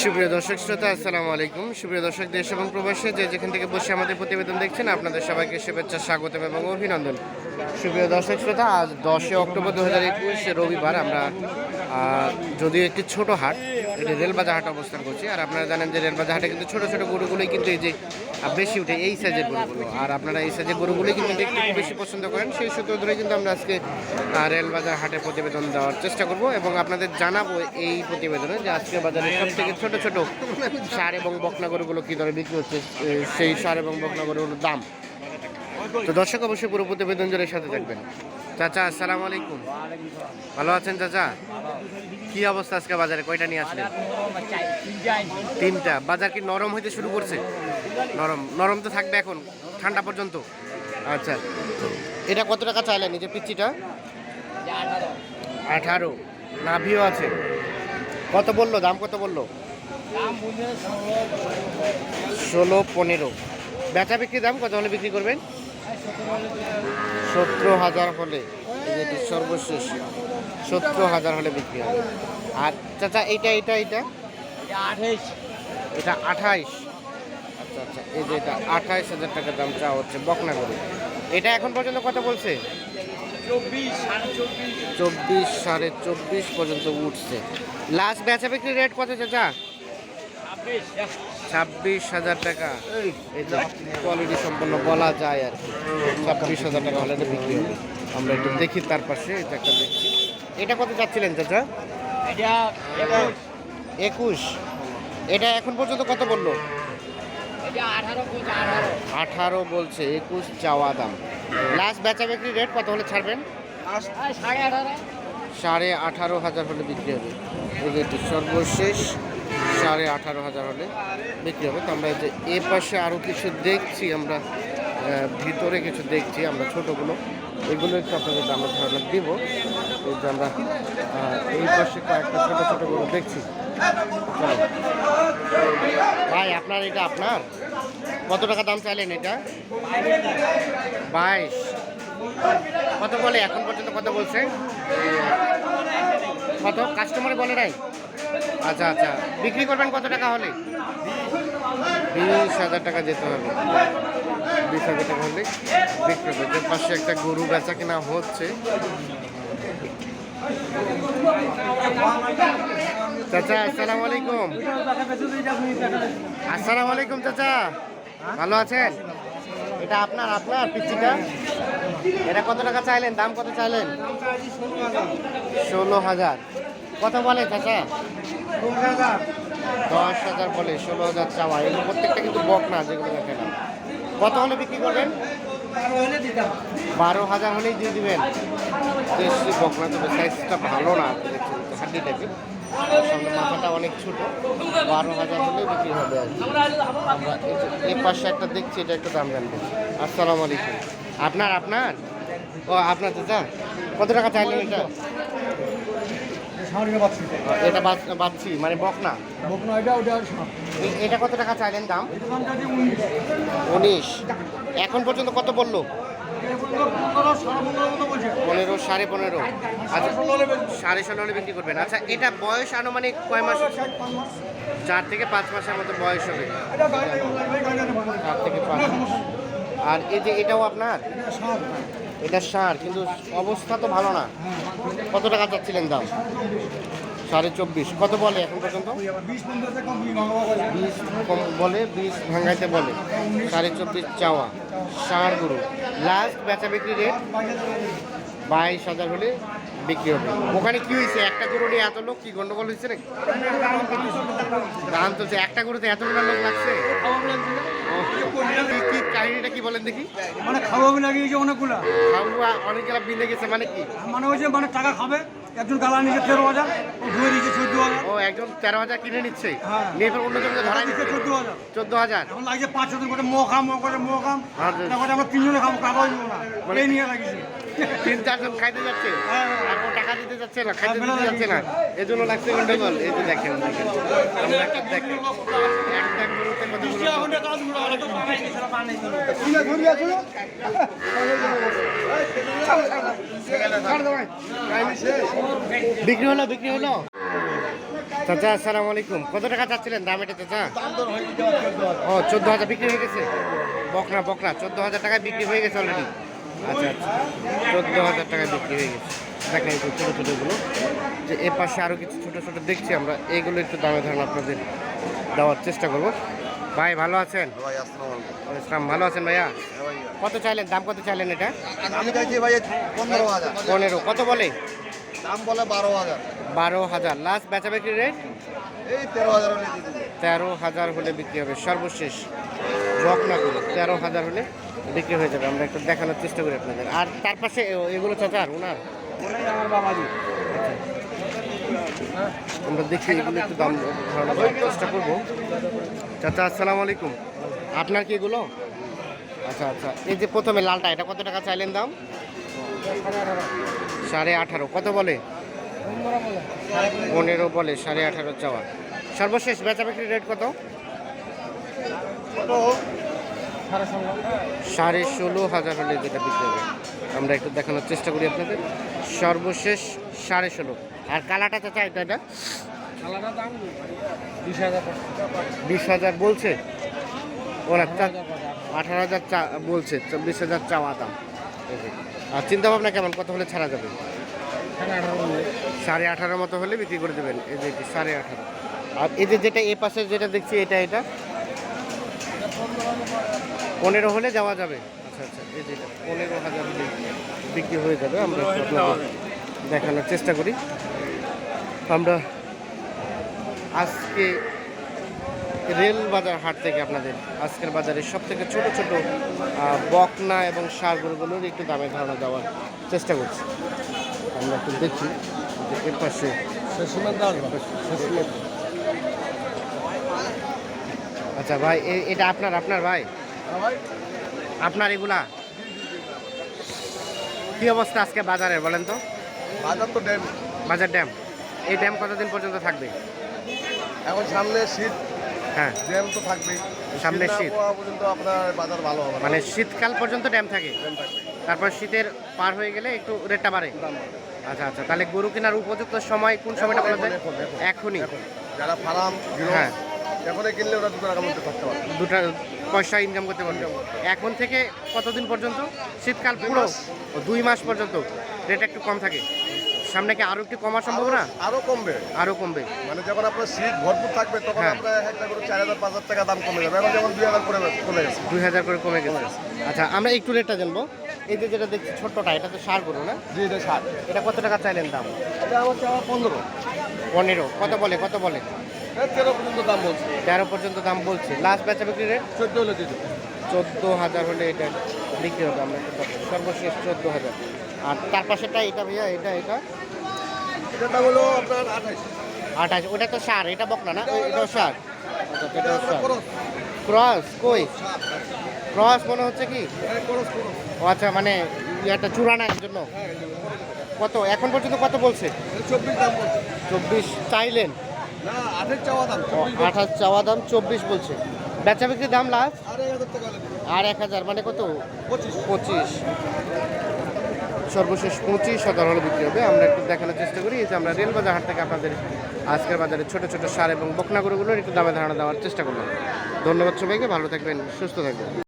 সুপ্রিয় দর্শক শ্রোতা, আসসালামু আলাইকুম। সুপ্রিয় দর্শক, দেশ এবং প্রবাসে যে যেখান থেকে বসে আমাদের প্রতিবেদন দেখছেন, আপনাদের সবাইকে শুভেচ্ছা, স্বাগতম এবং অভিনন্দন। সুপ্রিয় দর্শক শ্রোতা, আজ দশই অক্টোবর দু হাজার একুশ রবিবার আমরা যদিও একটি ছোট হাট এটি রেলবাজার হাট অবস্থান করছি, আর আপনারা জানেন যে রেলবাজার হাটে কিন্তু ছোট ছোট গরুগুলোই কিন্তু এই যে বেশি উঠে এই সাইজের গরুগুলো। আর আপনারা এই সাইজের গরুগুলোই কিন্তু দেখতে বেশি পছন্দ করেন। সেই সূত্র ধরে কিন্তু আমরা আজকে রেলবাজার হাটে প্রতিবেদন দেওয়ার চেষ্টা করব এবং আপনাদের জানাব এই প্রতিবেদনে যে আজকে বাজারে সব থেকে ছোট ছোট সার এবং বকনা গরুগুলো কী দরে বিক্রি হচ্ছে সেই সার এবং বকনা গরুগুলোর দাম। তো দর্শক অবশ্যই পুরো প্রতিবেদন জোরের সাথে থাকবেন। চাচা, আসসালামু আলাইকুম। ভালো আছেন চাচা? কি অবস্থা আজকে বাজারে? কয়টা নিয়ে আসলেন? তিনটা। বাজার কি নরম হইতে শুরু করছে? নরম। নরম তো থাকবে এখন, ঠান্ডা পর্যন্ত? আচ্ছা। এটা কত টাকা চাইলেন, এই যে পিচ্ছিটা আঠারো। নাভিও আছে। কত বলল? দাম কত বলল? ষোলো, পনেরো। বেচা বিক্রি দাম কত হলে বিক্রি করবেন? সতেরো হাজার হলে। সর্বশেষ। সতেরো হাজার হলে বিক্রি হবে। আর চাচা এইটা এইটা এইটা? এটা আঠাইশ। আচ্ছা আচ্ছা এই যে এটা আঠাইশ হাজার টাকা দাম চাওয়া হচ্ছে বকনা গরু। এটা এখন পর্যন্ত কত বলছে? চব্বিশ সাড়ে চব্বিশ। পর্যন্ত উঠছে। লাস্ট বেচা বিক্রি রেট কত চাচা? ছাব্বিশ। হাজার টাকা। এই যে কোয়ালিটি সম্পন্ন বলা যায় আর কি। ছাব্বিশ হাজার টাকা হলে এটা বিক্রি হবে। আমরা একটু দেখি তার পাশে এটা একটা দেখছি এটা কত চাচ্ছিলেন চাচা? একুশ। এটা এখন পর্যন্ত কত বলল? আঠারো বলছে একুশ চাওয়া দাম। লাস্ট বেচা বিক্রি রেট কত হলে ছাড়বেন? সাড়ে আঠারো। হাজার হলে বিক্রি হবে। এটি সর্বশেষ সাড়ে আঠারো হাজার হলে বিক্রি হবে। তো আমরা এই যে এ পাশে আরও কিছু দেখছি আমরা ভিতরে কিছু দেখছি আমরা ছোটোগুলো। এগুলো একটু আপনাদের আমরা ধারণা দিব। আমরা এই পাশে কয়েকটা ছোটো ছোটোগুলো দেখছি। চলো। ভাই, আপনার এটা আপনার? কত টাকা দাম চাইলেন এটা? বাইশ। কত বলে? এখন পর্যন্ত কত বলছে? কত? কাস্টমারে বলে নাই? আচ্ছা আচ্ছা। বিক্রি করবেন কত টাকা হলে? বিশ হাজার টাকা যেতে হবে। পাশে একটা গরু বেচা কিনা হচ্ছে। চাচা, আসসালামু আলাইকুম। আসসালামু আলাইকুম, চাচা। ভালো আছেন? এটা আপনার আপনার পিচ্ছিটা এটা কত টাকা চাইলেন? দাম কত চাইলেন? ষোলো হাজার। কত বলে, চাচা? দশ হাজার বলে, ষোলো হাজার চাওয়া। এগুলো প্রত্যেকটা কিন্তু বক না, যেগুলো দেখেন। কত হলে বিক্রি করবেন? বারো হাজার হলেই দিয়ে দিবেন। দেশি বক তবে সাইজটা ভালো না দেখছেন হাড্ডি টাইপের সঙ্গে মাথাটা অনেক ছোট। বারো হাজার হলেই বিক্রি হবে আর কি। পাশে একটা দেখছি এটা একটা দাম জানব। আসসালামু আলাইকুম। আপনার আপনার? ও আপনার চাচা? কত টাকা চাইলেন এটা? এটা বাচ- বাচ্চি মানে বক না? এ- এটা কত টাকা চাইলেন দাম? উনিশ। এখন পর্যন্ত কত বলল? পনেরো সাড়ে পনেরো। আচ্ছা সাড়ে ষোলো হলে বিক্রি করবেন। আচ্ছা এটা বয়স আনুমানিক কয় মাস? চার থেকে পাঁচ মাসের মতো বয়স হবে। চার থেকে পাঁচ মাস। আর এই যে এটাও আপনার? এটা সার কিন্তু অবস্থা তো ভালো না। কত টাকা চাচ্ছিলেন দাম? সাড়ে চব্বিশ, কত বলে এখন পর্যন্ত? বিশ কম বলে, বিশ ভাঙাইতে বলে। সাড়ে চব্বিশ চাওয়া সার গরু। লাস্ট বেচা বিক্রি রেট বাইশ হাজার হলে বিক্রি হবে। ওখানে কি হয়েছে? একটা গরু নিয়ে এত লোক কি গন্ডগোল হয়েছে নাকি? দাম চলছে। একটা গরুতে এতগুলো লোক লাগছে? কি- কি কাহিনীটা কি বলেন দেখি? মানে লাগিয়েছে অনেকগুলা। খাওয়া অনেকগুলা বিলে গেছে মানে কি? মানে হয়েছে মানে টাকা খাবে একজন গালা নিচে তেরো হাজার ও ধুয়ে চোদ্দ হাজার। ও একজন তেরো হাজার কিনে নিচ্ছে? হ্যাঁ। নিয়ে অন্য জনকে দিচ্ছে দিচ্ছে চোদ্দ হাজার। চোদ্দ হাজার? এখন লাগছে পাঁচ করে। তারপরে আমরা তিনজনে খাব কাগজ মানে- নিয়ে লাগিয়েছে। তিন চারজন খাইতে যাচ্ছে। হ্যাঁ। আর ও টাকা দিতে যাচ্ছে না খাইতে হ্যাঁ, দিতে যাচ্ছে না। এই জন্য লাগছে গন্ডগোল। এই যে দেখেন দেখেন। একটা গরুতে বিক্রি হলো বিক্রি হলো। চাচা আসসালামু আলাইকুম। কত টাকা চাচ্ছিলেন? দাম এটা চাচা? ও চোদ্দ হাজার বিক্রি হয়ে গেছে। বকনা বকনা। চোদ্দ হাজার টাকায় বিক্রি হয়ে গেছে অলরেডি আচ্ছা আচ্ছা। চোদ্দ হাজার টাকায় বিক্রি হয়ে গেছে। দেখেন এই ছোটো ছোটোগুলো। যে এ পাশে আরও কিছু ছোটো ছোটো দেখছি আমরা এইগুলো একটু দামে ধরেন আপনাদের দেওয়ার চেষ্টা করব। ভাই ভালো আছেন? ইসলাম ভালো আছেন ভাইয়া? কত চাইলেন? দাম কত চাইলেন এটা? আমি চাইছি ভাই পনেরো কত বলে? দাম বলে বারো হাজার। বারো হাজার। লাস্ট বেচা বিক্রি রেট এই তেরো হাজার হলে তেরো হাজার হলে বিক্রি হবে। সর্বশেষ বকনা করে তেরো হাজার হলে বিক্রি হয়ে যাবে আমরা একটু দেখানোর চেষ্টা করি আপনাদের। আর তার পাশে এগুলো চাচার ওনার? আমার বাবাজি। আমরা দেখি এগুলো একটু দাম ধারণা করার চেষ্টা করব। চাচা আসসালামু আলাইকুম। আপনার কি এগুলো? আচ্ছা আচ্ছা। এই যে প্রথমে লালটা এটা কত টাকা চাইলেন দাম? সাড়ে আঠারো। কত বলে? পনেরো বলে সাড়ে আঠারো চাওয়া। সর্বশেষ বেচা বিক্রি রেট কত? সাড়ে ষোলো। হাজার হলে যেটা বিক্রি হবে। আমরা একটু দেখানোর চেষ্টা করি আপনাদের। সর্বশেষ সাড়ে ষোলো। আর কালাটা চাচা এটা। এটা বিশ হাজার বিশ হাজার বলছে? ওরা আঠারো হাজার চা বলছে চব্বিশ হাজার চাওয়া দাম। আর চিন্তা ভাবনা কেমন? কত হলে ছাড়া যাবে? সাড়ে আঠারো মতো হলে বিক্রি করে দেবেন। এই যে সাড়ে আঠারো। আর এই যে যেটা এ পাশে যেটা দেখছি এটা এটা? পনেরো হলে যাওয়া যাবে। আচ্ছা আচ্ছা এই পনেরো হাজার বিক্রি হয়ে যাবে। আমরা দেখানোর চেষ্টা করি। আমরা আজকে রেল বাজার হাট থেকে আপনাদের আজকের বাজারে সব থেকে ছোটো ছোটো বকনা এবং সার গরুগুলোর একটু দামে ধারণা দেওয়ার চেষ্টা করছি। আমরা একটু দেখি যে এর পাশে আচ্ছা ভাই এটা আপনার আপনার ভাই? আপনার এগুলা? কি অবস্থা আজকে বাজারের বলেন তো? বাজার তো ড্যাম। বাজার ড্যাম। এই ড্যাম কতদিন পর্যন্ত থাকবে? এখন সামনে শীত। হ্যাঁ। ড্যাম তো থাকবেই। সামনে শীত। পর্যন্ত আপনার বাজার ভালো হবে মানে শীতকাল পর্যন্ত ড্যাম থাকে? তারপর শীতের পার হয়ে গেলে একটু রেটটা বাড়ে? আচ্ছা আচ্ছা। তাহলে গরু কেনার উপযুক্ত সময় কোন সময়টা বলা যায়? এখন, এখন, এখনই। এখন। যারা ফার্ম হ্যাঁ। এখনই কিনলে ওরা দুটো টাকার মধ্যে থাকতে পারবে। দুটা পয়সা ইনকাম করতে পারবে। এখন থেকে কতদিন পর্যন্ত? শীতকাল পুরো দুই মাস। পর্যন্ত। রেট একটু কম থাকে। সামনে কি আরও একটু কমার সম্ভব না আরও কমবে। আরও কমবে। মানে যখন আপনার শীত ভরপুর থাকবে তখন হ্যাঁ। আপনার একটা করে চার হাজার পাঁচ হাজার টাকা দাম কমে যাবে। এখন যেমন দুই হাজার করে কমে গেছে। দুই হাজার করে কমে গেছে। আচ্ছা আমরা একটু রেটটা জানব। এই যে যেটা দেখছি ছোট্টটা এটা তো সার গরু না? জি এটা সার। এটা কত টাকা চাইলেন দাম? এটা আমার চাওয়া পনেরো। পনেরো। কত বলে? কত বলে? তেরো পর্যন্ত দাম বলছে। তেরো পর্যন্ত দাম বলছে। লাস্ট বেচা বিক্রি রেট চোদ্দ হলে দেবো। চোদ্দ হাজার হলে এটা বিক্রি হবে আমরা একটু সর্বশেষ চোদ্দ হাজার। আর তার পাশেটা এটা ভাইয়া এটা এটা? এটা হলো আপনার আঠাশ। ওটা তো সার এটা বকনা না? এটাও সার। এটা এটাও সার। ক্রস। কই? ক্রস মনে হচ্ছে কি? খরচ ও আচ্ছা মানে ইয়াটা চূড়ানোর জন্য? হ্যাঁ। কত এখন পর্যন্ত কত বলছে? চব্বিশ দাম বলছে। চব্বিশ চাইলেন। আঠাশ চাওয়া দাম চব্বিশ বলছে। বেচা বিক্রির দাম লাস্ট দেবো। আর এক হাজার মানে কত? পঁচিশ। সর্বশেষ পঁচিশ হাজার হলে বিক্রি হবে। আমরা একটু দেখানোর চেষ্টা করি। যে আমরা রেল বাজার হাট থেকে আপনাদের আজকের বাজারে ছোট ছোট সার এবং বকনা গরুগুলোর একটু দামে ধারণা দেওয়ার চেষ্টা করলাম। ধন্যবাদ সবাইকে। ভালো থাকবেন সুস্থ থাকবেন।